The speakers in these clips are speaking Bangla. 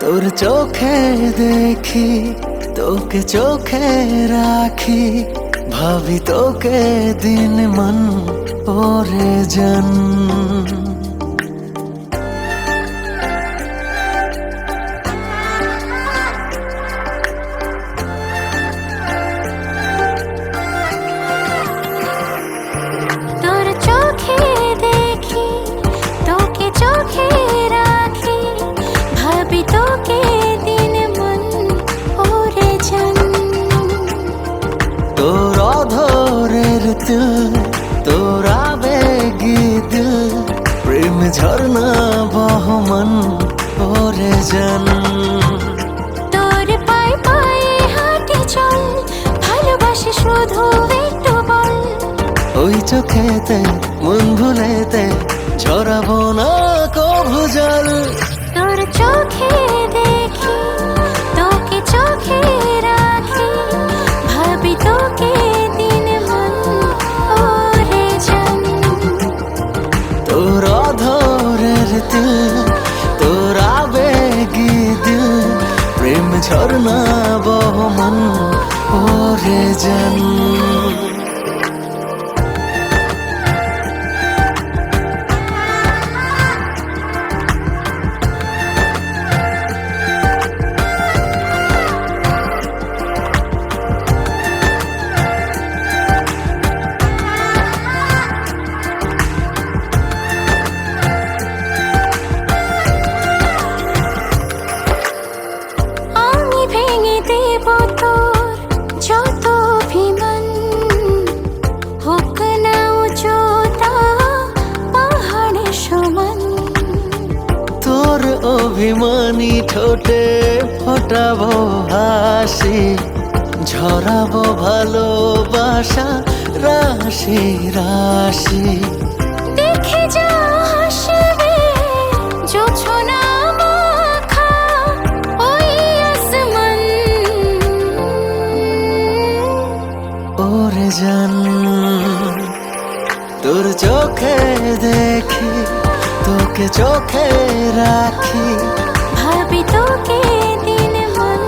তোর চোখে দেখি তোকে চোখে রাখি। ভাবি তোকে দিন মন পরে জন। তোর অধরের দিল তোর আবেগি দিল প্রেম ঝর্ণা বহমন ওরে জন তোর পায়ে পায়ে হাঁটি চল ভালোবাসি শুধু একটু বল। ওই চোখেতে মন ভুলেতে ঝরাবো না কভু জল। তোর চোখে 참 오래 자. অভিমানী ঠোঁটে ফোটাবো হাসি ঝরাবো ভালোবাসা রাশি রাশি। দেখে যা হাসবে জোছনা মাখা ওই আসমান। ওরে জান তোর চোখে দেখি তোকে চোখে রাখি। ভাবি তোকে দিন মন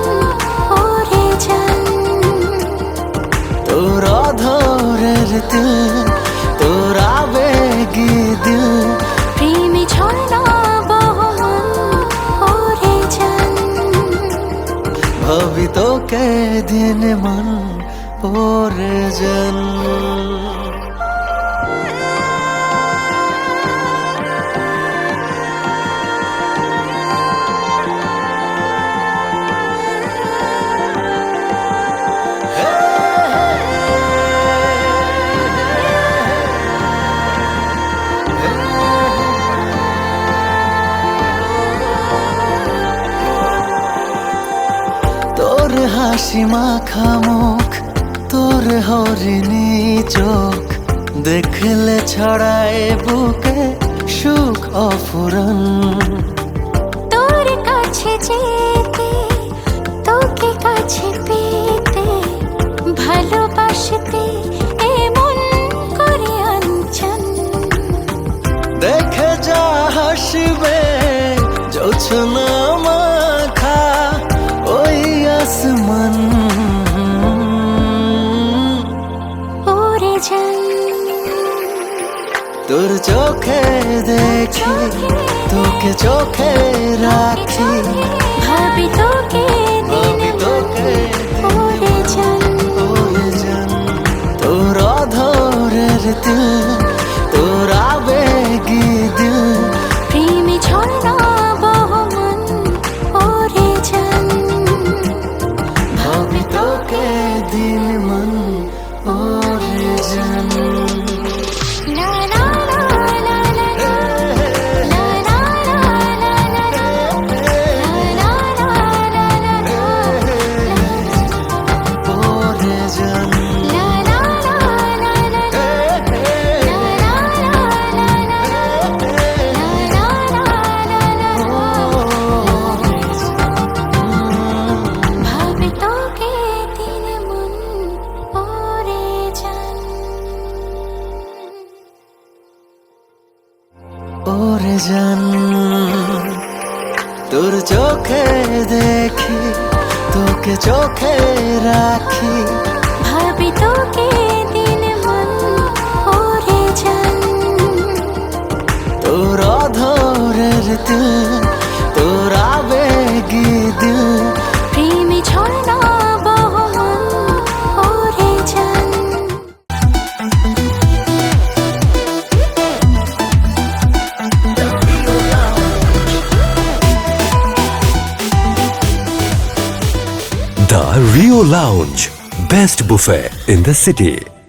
ওরে জান তোর অধরের দিল তোর আবেগি দিল প্রেমী ঝর্ণা বহমান ওরে জান ভাবি তোকে দিন মন ওরে জন তোর হাসি মাখা মুখ তোর হরিণী চোখ। দেখলে ছড়ায় বুকে সুখ অফুরন। তোর কাছে যেতে তোকে কাছে পেতে ভালোবাসতে এমন করে আনচান দেখে যা হাসবে জোছনা ওরে তোর চোখে দেখি তোকে চোখে রাখি। ভাবি তোকে ভাবি তোকে ওরে জান তোর অধরের দিল জান তোর চোখে দেখি তোকে চোখে রাখি। ভাবি তোকে দিন মন ওরে জান তোর অধরের দিল Rio Lounge, best buffet in the city.